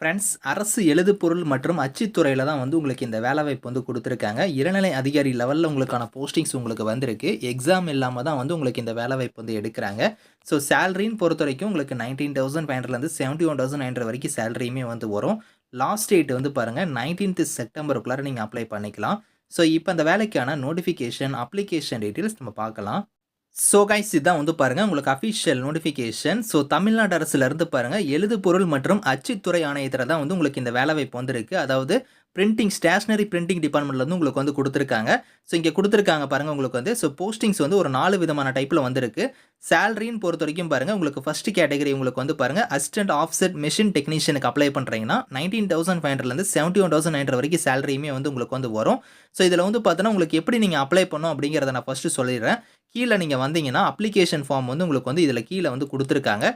Friends அரசு எழுதுப்பொருள் மற்றும் அச்சுத்துறையில் தான் வந்து உங்களுக்கு இந்த வேலைவாய்ப்பு வந்து கொடுத்துருக்காங்க. இளநிலை அதிகாரி லெவலில் உங்களுக்கான போஸ்டிங்ஸ் உங்களுக்கு வந்திருக்கு. எக்ஸாம் இல்லாமல் தான் வந்து உங்களுக்கு இந்த வேலைவாய்ப்பு வந்து எடுக்கிறாங்க. ஸோ சேலரின்னு பொறுத்த வரைக்கும் உங்களுக்கு நைன்டீன் தௌசண்ட் ஃபைவ் ஹண்ட்ரட்லேருந்து செவன்ட்டி ஒன் தௌசண்ட் ஹண்ட்ரட் வரைக்கும் சேலரியுமே வந்து வரும். லாஸ்ட் டேட் வந்து பாருங்கள் நைன்டீன்த் செப்டம்பருக்குள்ளார நீங்கள் அப்ளை பண்ணிக்கலாம். ஸோ இப்போ அந்த வேலைக்கான நோட்டிஃபிகேஷன் அப்ளிகேஷன் டீட்டெயில்ஸ் நம்ம பார்க்கலாம். ஸோ கைஸ் இதான் வந்து பாருங்கள் உங்களுக்கு அஃபிஷியல் நோட்டிஃபிகேஷன் ஸோ தமிழ்நாடு அரசுலேருந்து பாருங்கள் எழுதுபொருள் மற்றும் அச்சுத்துறை ஆணையத்தில் தான் வந்து உங்களுக்கு இந்த வேலைவாய்ப்பு வந்திருக்கு. அதாவது பிரிண்டிங் ஸ்டேஷ்னரி பிரிண்டிங் டிபார்ட்மெண்ட்லேருந்து உங்களுக்கு வந்து கொடுத்துருக்காங்க. ஸோ இங்கே கொடுத்துருக்காங்க பாருங்கள் உங்களுக்கு வந்து. ஸோ போஸ்டிங்ஸ் வந்து ஒரு நாலு விதமான டைப்பில் வந்திருக்கு. சேலரின்னு பொறுத்த வரைக்கும் பாருங்கள் உங்களுக்கு ஃபஸ்ட் கேட்டகரி உங்களுக்கு வந்து பாருங்கள் அசிஸ்டன்ட் ஆஃப்செட் மிஷின் டெக்னீஷியனுக்கு அப்ளை பண்ணுறீங்கன்னா நைன்டீன் தௌசண்ட் ஃபைவ் ஹண்ட்ரட்லேருந்து செவன்ட்டி ஒன் தௌசண்ட் ஹண்ட்ரட் வரைக்கும் சேலரியுமே வந்து உங்களுக்கு வந்து வரும். ஸோ இதில் வந்து பார்த்தோன்னா உங்களுக்கு எப்படி நீங்கள் அப்ளை பண்ணணும் அப்படிங்கிறத நான் ஃபஸ்ட்டு சொல்லிடுறேன். கீழே நீங்கள் வந்தீங்கன்னா அப்ளிகேஷன் ஃபார்ம் வந்து உங்களுக்கு வந்து இதில் கீழே வந்து கொடுத்துருக்காங்க.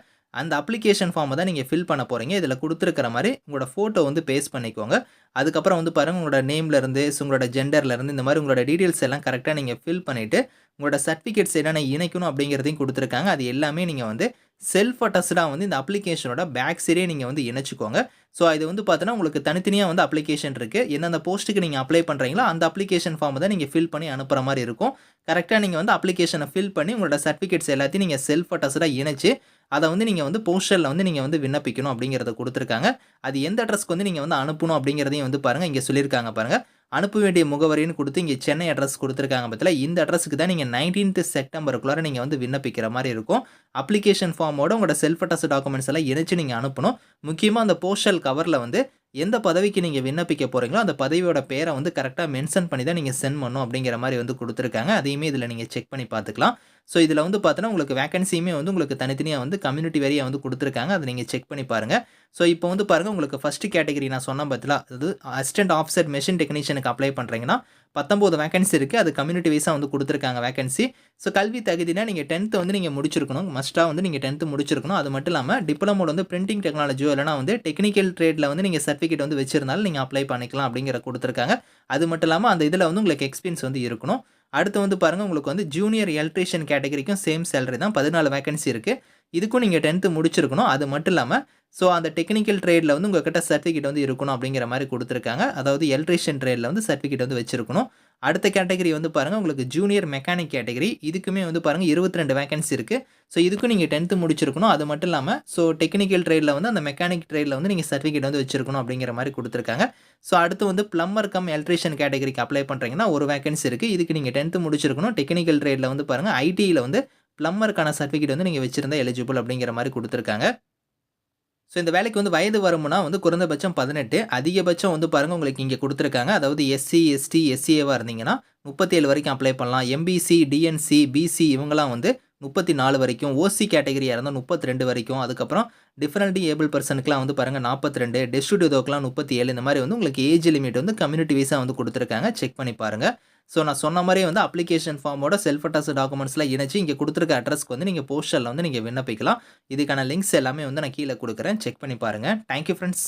அந்த அப்ளிகேஷன் ஃபார்மை தான் நீங்கள் ஃபில் பண்ண போகிறீங்க இதில் கொடுத்துருக்கிற மாதிரி உங்களோட ஃபோட்டோ வந்து பேஸ்ட் பண்ணிக்கோங்க. அதுக்கப்புறம் வந்து பாருங்கள் உங்களோட நேம்லேருந்து உங்களோட ஜெண்டர்லேருந்து இந்த மாதிரி உங்களோட டீட்டெயில்ஸ் எல்லாம் கரெக்டாக நீங்கள் ஃபில் பண்ணிவிட்டு உங்களோட சர்டிஃபிகேட்ஸ் என்னென்ன இணைக்கணும் அப்படிங்கிறதையும் கொடுத்துருக்காங்க. அது எல்லாமே நீங்கள் வந்து செல்ஃப் அட்டஸ்டாக வந்து இந்த அப்ளிகேஷனோட பேக் சைடே நீங்கள் வந்து இணைச்சிக்கோங்க. ஸோ இது வந்து பார்த்தீங்கன்னா உங்களுக்கு தனித்தனியாக வந்து அப்ளிகேஷன் இருக்குது எந்தெந்த போஸ்ட்டுக்கு நீங்கள் அப்ளை பண்ணுறீங்களோ அந்த அப்ளிகேஷன் ஃபார்மை தான் நீங்கள் ஃபில் பண்ணி அனுப்புகிற மாதிரி இருக்கும். கரெக்டாக நீங்கள் வந்து அப்ளிகேஷனை ஃபில் பண்ணி உங்களோட சர்டிஃபிகேட்ஸ் எல்லாத்தையும் நீங்கள் செல்ஃப் அட்டஸ்டாக இணைச்சு அதை வந்து நீங்கள் வந்து போஸ்டரில் வந்து நீங்கள் வந்து விண்ணப்பிக்கணும் அப்படிங்கிறத கொடுத்துருக்காங்க. அது எந்த அட்ரஸ்க்கு வந்து நீங்கள் வந்து அனுப்பணும் அப்படிங்கிறதையும் வந்து பாருங்கள் இங்கே சொல்லியிருக்காங்க பாருங்கள் அனுப்ப வேண்டிய முகவரின்னு கொடுத்து இங்கே சென்னை அட்ரஸ் கொடுத்துருக்காங்க பற்றில இந்த அட்ரஸுக்கு தான் நீங்கள் நைன்டீன்த் செப்டம்பருக்குள்ளார நீங்கள் வந்து விண்ணப்பிக்கிற மாதிரி இருக்கும். அப்ளிகேஷன் ஃபார்மோட உங்களோட செல்ஃப் அட்ரஸ் டாக்குமெண்ட்ஸ் எல்லாம் இணைச்சு நீங்கள் அனுப்பணும். முக்கியமாக அந்த போஸ்டல் கவரில் வந்து எந்த பதவிக்கு நீங்கள் விண்ணப்பிக்க போகிறீங்களோ அந்த பதவியோட பேரை வந்து கரெக்டாக மென்ஷன் பண்ணி தான் நீங்கள் சென்ட் பண்ணணும் அப்படிங்கிற மாதிரி வந்து கொடுத்துருக்காங்க. அதையுமே இதில் நீங்கள் செக் பண்ணி பார்த்துக்கலாம். ஸோ இதில் வந்து பார்த்தோன்னா உங்களுக்கு வேகன்சியுமே வந்து உங்களுக்கு தனித்தனியாக வந்து கம்யூனிட்டி வேரியாக வந்து கொடுத்துருக்காங்க. அதை நீங்கள் செக் பண்ணி பாருங்கள் ஸோ இப்போ வந்து பாருங்கள் உங்களுக்கு ஃபஸ்ட்டு கேட்டகரி நான் சொன்ன பற்றில அது அசிஸ்டன்ட் ஆஃபீஸர் மெஷின் டெக்னீஷியனுக்கு அப்ளை பண்ணுறீங்கன்னா பத்தொம்போது வேகன்சி இருக்குது அது கம்யூனிட்டி வைஸாக வந்து கொடுத்துருக்காங்க வேகன்சி ஸோ கல்வி தகுதினா நீங்கள் டென்த்து வந்து நீங்கள் முடிச்சிருக்கணும். மஸ்ட்டாக வந்து நீங்கள் டென்த்து முடிச்சிருக்கணும். அது மட்டும் இல்லாமல் டிப்ளமோட வந்து பிரிண்டிங் டெக்னாலஜியோ இல்லைனா வந்து டெக்னிக்கல் ட்ரேடில் வந்து நீங்கள் சர்டிஃபிகேட் வந்து வச்சிருந்தாலும் நீங்கள் அப்ளை பண்ணிக்கலாம் அப்படிங்கிற கொடுத்துருக்காங்க. அது மட்டும் இல்லாமல் அந்த இதில் வந்து உங்களுக்கு எக்ஸ்பீரியன்ஸ் வந்து இருக்கணும். அடுத்து வந்து பாருங்கள் உங்களுக்கு வந்து ஜூனியர் எலக்ட்ரீஷியன் கேட்டகரிக்கும் சேம் சேலரி தான் பதினாலு வேகன்சி இருக்குது இதுக்கும் நீங்கள் டென்த்து முடிச்சிருக்கணும். அது மட்டும் இல்லாமல் ஸோ அந்த டெக்னிக்கல் ட்ரேடில் வந்து உங்கள்கிட்ட சர்டிஃபிகேட் வந்து இருக்கணும் அப்படிங்கிற மாதிரி கொடுத்துருக்காங்க. அதாவது எலக்ட்ரிஷியன் ட்ரேடில் வந்து சர்டிஃபிகேட் வந்து வச்சிருக்கணும். அடுத்த கேட்டகரி வந்து பாருங்கள் உங்களுக்கு ஜூனியர் மெக்கானிக் கேட்டகரி இதுக்குமே வந்து பாருங்கள் இருபத்தி ரெண்டு வேகன்சி இருக்குது ஸோ இதுக்கும் நீங்கள் டென்த்து முடிச்சிருக்கணும். அது மட்டும் இல்லாமல் ஸோ டெக்னிக்கல் ட்ரேடில் வந்து அந்த மெக்கானிக் ட்ரேடில் வந்து நீங்கள் சர்டிஃபிகேட் வந்து வச்சிருக்கணும் அப்படிங்கிற மாதிரி கொடுத்துருக்காங்க. ஸோ அடுத்து வந்து ப்ளம்பர் கம் எலக்ட்ரிஷியன் கேட்டகரிக்கு அப்ளை பண்ணுறீங்கன்னா ஒரு வேகன்சி இருக்குது இதுக்கு நீங்கள் டென்த்து முடிச்சிருக்கணும். டெக்னிக்கல் ட்ரேடில் வந்து பாருங்கள் ஐடியில் வந்து ப்ளம்மருக்கான சர்டிஃபிகேட் வந்து நீங்கள் வச்சுருந்தா எலிஜிபிள் அப்படிங்கிற மாதிரி கொடுத்துருக்காங்க. ஸோ இந்த வேலைக்கு வந்து வயது வரும்னா வந்து குறைந்தபட்சம் பதினெட்டு. அதிகபட்சம் வந்து பாருங்கள் உங்களுக்கு இங்கே கொடுத்துருக்காங்க. அதாவது எஸ்சி எஸ்டி எஸ்சிஏவாக இருந்தீங்கன்னா முப்பத்தேழு வரைக்கும் அப்ளை பண்ணலாம். எம்பிசி டிஎன்சி பிசி இவங்கெல்லாம் வந்து முப்பத்தி நாலு வரைக்கும் ஓசி கேட்டகரியாக இருந்தால் முப்பத்தி ரெண்டு வரைக்கும். அதுக்கப்புறம் டிஃபரெண்ட்லி ஏபிள் பர்சனுக்குலாம் வந்து பாருங்கள் நாற்பத்தி ரெண்டு டெஸ்டியூடோக்கெலாம் முப்பத்தி ஏழு இந்த மாதிரி வந்து உங்களுக்கு ஏஜ் லிமிட் வந்து கம்யூனிட்டி வைஸாக வந்து கொடுத்துருக்காங்க. செக் பண்ணி பாருங்கள் ஸோ நான் சொன்ன மாதிரி வந்து அப்ளிகேஷன் ஃபார்மோட செல்ஃப் அட்டாஸ் டாக்குமெண்ட்ஸ்லாம் இணைச்சு இங்கே கொடுத்துருக்க அட்ரஸ்க்கு வந்து நீங்கள் போஸ்டரில் வந்து நீங்கள் விண்ணப்பிக்கலாம். இதுக்கான லிங்க்ஸ் எல்லாமே வந்து நான் கீழே கொடுக்குறேன். செக் பண்ணி பாருங்கள் தேங்க்யூ ஃப்ரெண்ட்ஸ்